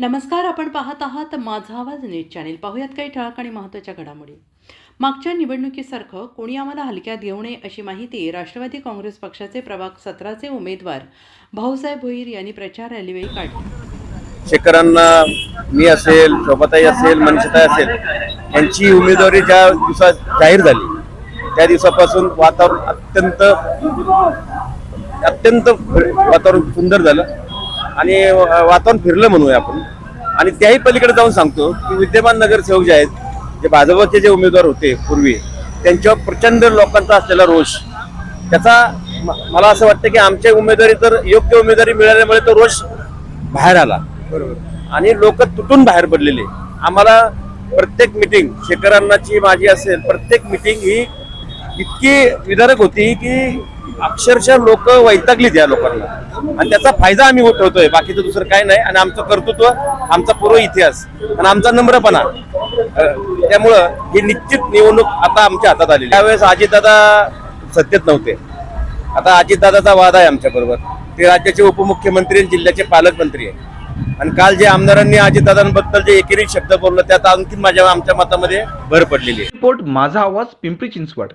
नमस्कार आपण पाहत आहात माझा आवाज न्यूज चॅनेल. पाहूयात काही ठळक आणि महत्त्वाच्या घडामोडी. मागच्या निवडणुकीसारखं कोणी आम्हाला हलक्यात घेऊ नये अशी माहिती राष्ट्रवादी काँग्रेस पक्षाचे प्रभाग सतराचे उमेदवार भाऊसाहेब भोईर यांनी प्रचार रॅलीवेळी काढली. शेतकऱ्यांना मी असेल शोभाताई असेल मनीषाताई असेल यांची उमेदवारी ज्या दिवसात जाहीर झाली त्या दिवसापासून वातावरण अत्यंत अत्यंत वातावरण सुंदर झालं. आणि वातावरण फिरलं म्हणूया आपण. आणि त्याही पलीकडे जाऊन सांगतो की विद्यमान नगरसेवक जे आहेत जे भाजपचे जे उमेदवार होते पूर्वी त्यांच्यावर प्रचंड लोकांचा असलेला रोष. त्याचा मला असं वाटतं की आमच्या उमेदवारी तर योग्य उमेदवारी मिळाल्यामुळे तो रोष बाहेर आला. आणि लोक तुटून बाहेर पडलेले. आम्हाला प्रत्येक मिटिंग शेतकऱ्यांनाची माझी असेल प्रत्येक मिटिंग ही इतकी विदारक होती की अक्षरशः लोक वैतागली त्या लोकांना. आणि त्याचा फायदा आम्ही उठवतोय बाकीचं दुसरं काय नाही. आणि आमचं कर्तृत्व आमचा पूर्व इतिहास आणि आमचा नम्रपणा त्यामुळं ही निश्चित निवडणूक आता आमच्या हातात आली त्यावेळेस अजितदादा सत्तेत नव्हते. आता अजितदादाचा वाद आहे आमच्या बरोबर. ते राज्याचे उपमुख्यमंत्री आणि जिल्ह्याचे पालकमंत्री आहे आणि काल जे आमदारांनी अजितदादांबद्दल जे एकेरी शब्द बोललं त्यात आणखी माझ्या आमच्या मतामध्ये भर पडलेली आहे. रिपोर्ट माझा आवाज पिंपरी चिंचवड.